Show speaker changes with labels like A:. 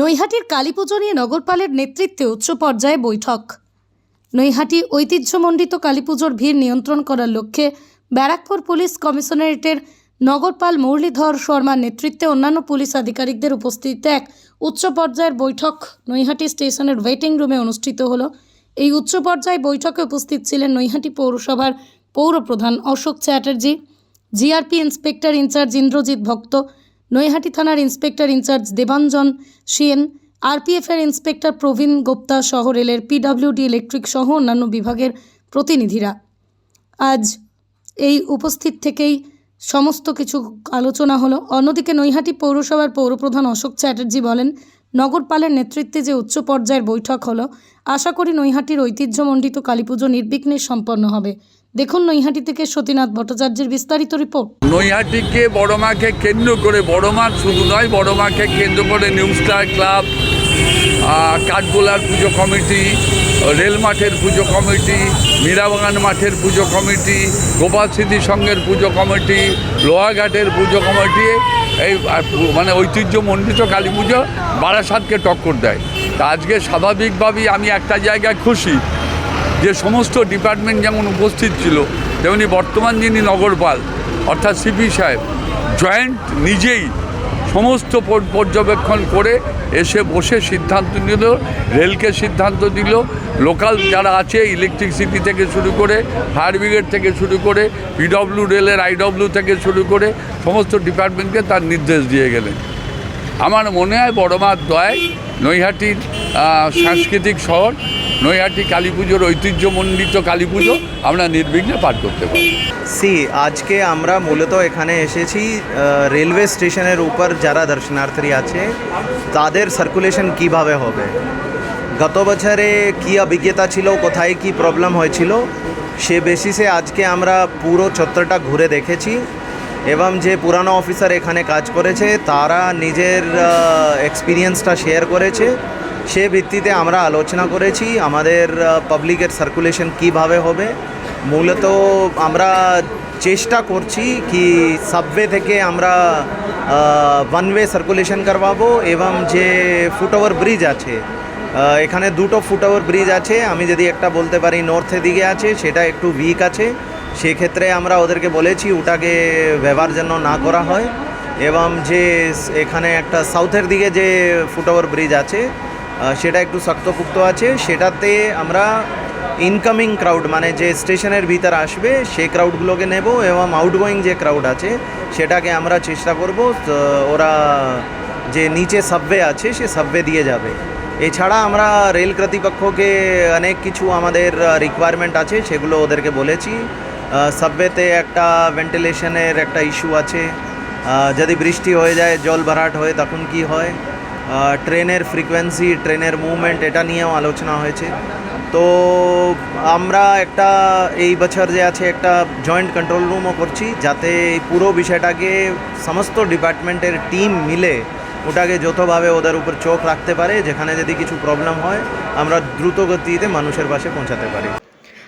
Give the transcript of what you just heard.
A: নৈহাটির কালীপুজো নিয়ে নগরপালের নেতৃত্বে উচ্চ পর্যায়ে বৈঠক। নৈহাটি ঐতিহ্যমণ্ডিত কালীপুজোর ভিড় নিয়ন্ত্রণ করার লক্ষ্যে ব্যারাকপুর পুলিশ কমিশনারেটের নগরপাল মুরলীধর শর্মার নেতৃত্বে অন্যান্য পুলিশ আধিকারিকদের উপস্থিতিতে এক উচ্চ পর্যায়ের বৈঠক নৈহাটি স্টেশনের ওয়েটিং রুমে অনুষ্ঠিত হলো। এই উচ্চ পর্যায়ে বৈঠকে উপস্থিত ছিলেন নৈহাটি পৌরসভার পৌরপ্রধান Ashok Chatterjee, GRP inspector incharge Indrajit Bhakta Naihati থানার ইন্সপেক্টর ইনচার্জ দেবাঞ্জন সিএন আরপিএফের ইন্সপেক্টর প্রবীণ গুপ্তা সহ রেলের পিডব্লিউডি ইলেকট্রিক সহ অন্যান্য বিভাগের প্রতিনিধিরা। আজ এই উপস্থিত থেকেই সমস্ত কিছু আলোচনা হলো। অন্যদিকে নৈহাটি পৌরসভার পৌরপ্রধান অশোক চ্যাটার্জি বলেন, নগরপালের নেতৃত্বে যে উচ্চ পর্যায়ের বৈঠক হলো, আশা করি নৈহাটির ঐতিহ্যমণ্ডিত কালীপুজো নির্বিঘ্নে সম্পন্ন হবে। দেখুন নৈহাটি থেকে সতীনাথ ভট্টাচার্যের বিস্তারিত রিপোর্ট।
B: নৈহাটিকে বড় মাকে কেন্দ্র করে, বড় মাঠ শুধু নয়, বড় মাকে কেন্দ্র করে নিউ স্টার ক্লাব কাঠগোলার পুজো কমিটি, রেল মাঠের পুজো কমিটি, মীরাবাগান মাঠের পুজো কমিটি, গোপাল স্মৃতি সংঘের পুজো কমিটি লোহাঘাটের পুজো কমিটি, এই মানে ঐতিহ্যমণ্ডিত কালী পুজো বারাসাতকে টক্কর দেয়। তা আজকে স্বাভাবিকভাবেই আমি একটা জায়গায় খুশি। যে সমস্ত ডিপার্টমেন্ট যেমন উপস্থিত ছিল, তেমনি বর্তমান যিনি নগরপাল, অর্থাৎ সিপি সাহেব, জয়েন্ট নিজেই সমস্ত পর্যবেক্ষণ করে এসে বসে সিদ্ধান্ত নিল, রেলকে সিদ্ধান্ত দিল, লোকাল যারা আছে ইলেকট্রিসিটি থেকে শুরু করে, ফায়ার ব্রিগেড থেকে শুরু করে পিডব্লিউ রেলের আইডব্লিউ থেকে শুরু করে সমস্ত ডিপার্টমেন্টকে তার নির্দেশ দিয়ে গেলেন। আমার মনে হয় বড়মার দয় নৈহাটির সাংস্কৃতিক শহর, নৈহাটি কালী পুজোর ঐতিহ্যমণ্ডিত কালী পুজো আমরা নির্বিঘ্নে পার করতে পারি
C: সি, আজকে আমরা মূলত এখানে এসেছি রেলওয়ে স্টেশনের উপর যারা দর্শনার্থী আছে, তাদের সার্কুলেশন কীভাবে হবে? গত বছরে কি অভিজ্ঞতা ছিল, কোথায় কি প্রবলেম হয়েছিল, সে বেসিসে আজকে আমরা পুরো চত্বরটা ঘুরে দেখেছি। এবং যে পুরানো অফিসার এখানে কাজ করেছে, তারা নিজের এক্সপিরিয়েন্সটা শেয়ার করেছে। সে ভিত্তিতে আমরা আলোচনা করেছি আমাদের পাবলিকের সার্কুলেশন কীভাবে হবে। মূলত আমরা চেষ্টা করছি কি সাবওয়ে থেকে আমরা ওয়ান ওয়ে সার্কুলেশন করবাবো এবং যে ফুটওভার ব্রিজ আছে এখানে দুটো ফুটওভার ব্রিজ আছে। আমি যদি একটা বলতে পারি নর্থের দিকে আছে, সেটা একটু উইক আছে। সেক্ষেত্রে আমরা ওদেরকে বলেছি ওটাকে ব্যবহার যেন না করা হয় এবং যে এখানে একটা সাউথের দিকে যে ফুটওভার ব্রিজ আছে সেটা একটু শক্তপুক্ত আছে। সেটাতে আমরা ইনকামিং ক্রাউড মানে যে স্টেশনের ভিতর আসবে, সে ক্রাউডগুলোকে নেব এবং আউটগোয়িং যে ক্রাউড আছে, সেটাকে আমরা চেষ্টা করব ওরা যে নিচে সাবওয়ে আছে, সে সাবওয়ে দিয়ে যাবে। এছাড়া আমরা রেল কর্তৃপক্ষকে অনেক কিছু আমাদের রিকোয়ারমেন্ট আছে, সেগুলো ওদেরকে বলেছি। সাবওয়েতে একটা ভেন্টিলেশনের একটা ইস্যু আছে। যদি বৃষ্টি হয়ে যায়, জল ভরাট হয়, তখন কি হয়? ট্রেনের ফ্রিকোয়েন্সি ট্রেনের মুভমেন্ট এটা নিয়েও আলোচনা হয়েছে। তো আমরা একটা, এই বছর যে আছে একটা জয়েন্ট কন্ট্রোল রুমও করছি, যাতে এই পুরো বিষয়টাকে সমস্ত ডিপার্টমেন্টের টিম মিলে ওটাকে যৌথভাবে ওদের উপর চোখ রাখতে পারে, যেখানে যদি কিছু প্রবলেম হয়, আমরা দ্রুত গতিতে মানুষের পাশে পৌঁছাতে পারি।